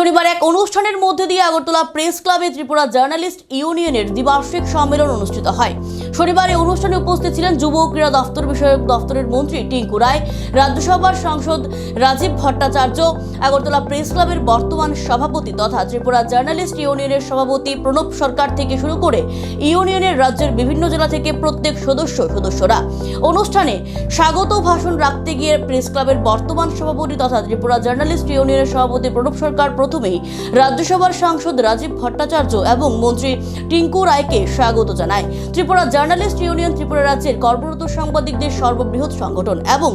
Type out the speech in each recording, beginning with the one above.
শনিবার এক অনুষ্ঠানের মধ্যে দিয়ে আগরতলা প্রেস ক্লাবে ত্রিপুরা জার্নালিস্ট ইউনিয়নের দ্বিবার্ষিক সম্মেলন অনুষ্ঠিত হয়। শনিবার এই অনুষ্ঠানে উপস্থিত ছিলেন যুব ক্রীড়া দফতর বিষয়ক দফতরের মন্ত্রী টিঙ্কু রায়, রাজ্যসভার সাংসদ রাজীব ভট্টাচার্য, আগরতলা প্রেস ক্লাবের বর্তমান সভাপতি তথা ত্রিপুরা জার্নালিস্ট ইউনিয়নের সভাপতি প্রণব সরকার থেকে শুরু করে ইউনিয়নের রাজ্যের বিভিন্ন জেলা থেকে প্রত্যেক সদস্য সদস্যরা। অনুষ্ঠানে স্বাগত ভাষণ রাখতে গিয়ে প্রেস ক্লাবের বর্তমান সভাপতি তথা ত্রিপুরা জার্নালিস্ট ইউনিয়নের সভাপতি প্রণব সরকার প্রথমেই রাজ্যসভার সাংসদ রাজীব ভট্টাচার্য এবং মন্ত্রী টিঙ্কু রায়কে স্বাগত জানায়। ত্রিপুরা জার্নালিস্ট ইউনিয়ন ত্রিপুরা রাজ্যের কর্মরত সাংবাদিকদের সর্ববৃহৎ সংগঠন এবং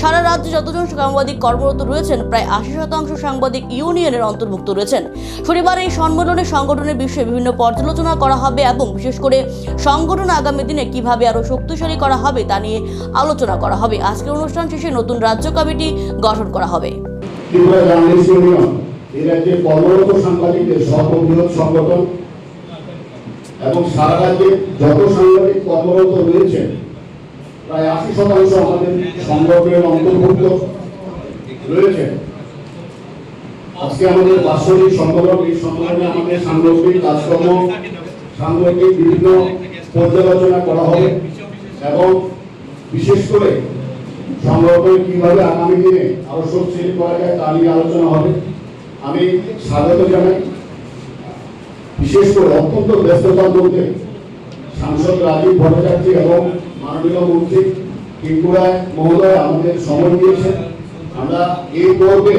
সারা রাজ্যে যতজন সাংবাদিক কর্মরত রয়েছেন, প্রায় আশি শতাংশ সাংবাদিক ইউনিয়নের অন্তর্ভুক্ত রয়েছেন। শনিবার এই সম্মেলনে সংগঠনের বিষয়ে বিভিন্ন পর্যালোচনা করা হবে এবং বিশেষ করে সংগঠন আগামী দিনে কীভাবে আরও শক্তিশালী করা হবে তা নিয়ে আলোচনা করা হবে। আজকের অনুষ্ঠান শেষে নতুন রাজ্য কমিটি গঠন করা হবে। ত্রিপুরা জার্নালিস্ট ইউনিয়ন, এই রাজ্যে কর্মরত সাংবাদিকদের সর্ববৃহৎ সংগঠন এবং সারা রাজ্যে যত সাংবাদিক কর্মরত রয়েছে প্রায় আশি শতাংশ আমাদের সংগঠনের অন্তর্ভুক্ত রয়েছে আজকে আমাদের বাৎসরিক সম্মেলন, এই সম্মেলনে আমাদের সাংগঠনিক কাজকর্ম, সাংগঠনিক বিভিন্ন পর্যালোচনা করা হবে এবং বিশেষ করে সংগঠন কীভাবে আগামী দিনে আরও শক্তিশালী করা যায় তা নিয়ে আলোচনা হবে। আমি স্বাগত জানাই। বিশেষ করে অত্যন্ত ব্যস্ততার মধ্যে সাংসদ রাজীব ভট্টাচার্য এবং মাননীয় মন্ত্রী ত্রিপুরায় মহোদয় আমাদের সময় দিয়েছেন। আমরা এই পর্বে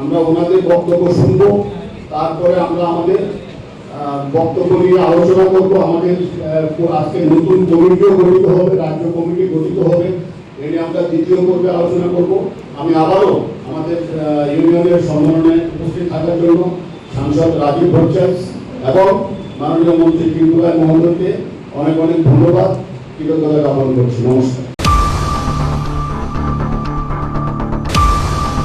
আমরা ওনাদের বক্তব্য শুনব, তারপরে আমরা আমাদের বক্তব্য নিয়ে আলোচনা করব। আমাদের আজকে নতুন কমিটিও গঠিত হবে, রাজ্য কমিটি গঠিত হবে। এ নিয়ে আমরা দ্বিতীয় পর্বে আলোচনা করব। আমি আবারও আমাদের ইউনিয়নের সম্মেলনে উপস্থিত থাকার জন্য সাংসদ রাজীব ভট্টাচার্য এবং মাননীয় মন্ত্রী কিন্তু মহোদয়কে অনেক অনেক ধন্যবাদ। কৃতজ্ঞতা জ্ঞাপন করছি। নমস্কার।